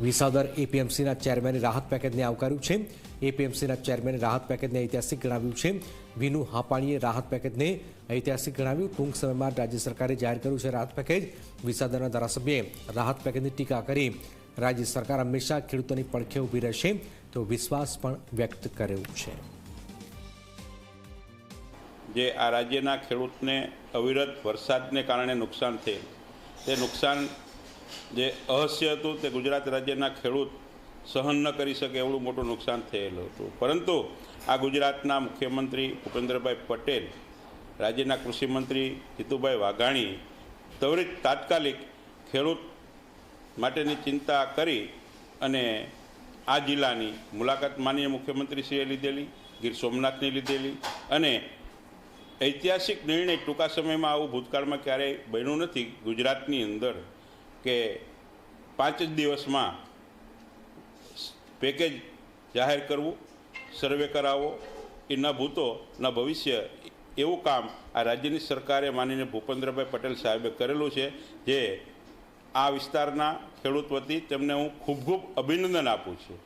વિસાવદર એપીએમસીના ચેરમેને રાહત પેકેજને આવકાર્યું છે. એપીએમસીના ચેરમેને રાહત પેકેજને ઐતિહાસિક ગણાવ્યું છે. વિનુ હાપાણીએ રાહત પેકેજને ઐતિહાસિક ગણાવ્યું. ટૂંક સમયમાં રાજ્ય સરકારે જાહેર કર્યું છે રાહત પેકેજ. વિસાદરના ધારાસભ્યએ રાહત પેકેજની ટીકા કરી. રાજ્ય સરકાર હંમેશા ખેડૂતોની પડખે ઊભી રહેશે તો વિશ્વાસ પણ વ્યક્ત કર્યો છે. જે આ રાજ્યના ખેડૂતને અવિરત વરસાદને કારણે નુકસાન થયેલ, તે નુકસાન જે અહસ્ય હતું તે ગુજરાત રાજ્યના ખેડૂત સહન ન કરી શકે એવડું મોટું નુકસાન થયેલું હતું. પરંતુ આ ગુજરાતના મુખ્યમંત્રી ભૂપેન્દ્રભાઈ પટેલ, રાજ્યના કૃષિમંત્રી જીતુભાઈ વાઘાણી, ત્વરિત તાત્કાલિક ખેડૂત માટેની ચિંતા કરી અને આ જિલ્લાની મુલાકાત માનીય મુખ્યમંત્રીશ્રીએ લીધેલી, ગીર સોમનાથની લીધેલી અને ઐતિહાસિક નિર્ણય ટૂંકા સમયમાં આવું ભૂતકાળમાં ક્યારેય બન્યું નથી ગુજરાતની અંદર. કે પાંચ જ દિવસમાં પેકેજ જાહેર કરવું, સર્વે કરાવવો, એ ન ભૂતો, ન ભવિષ્ય, એવું કામ આ રાજ્યની સરકારે માનીને ભૂપેન્દ્રભાઈ પટેલ સાહેબે કરેલું છે, જે આ વિસ્તારના ખેડૂત વતી તેમને હું ખૂબ ખૂબ અભિનંદન આપું છું.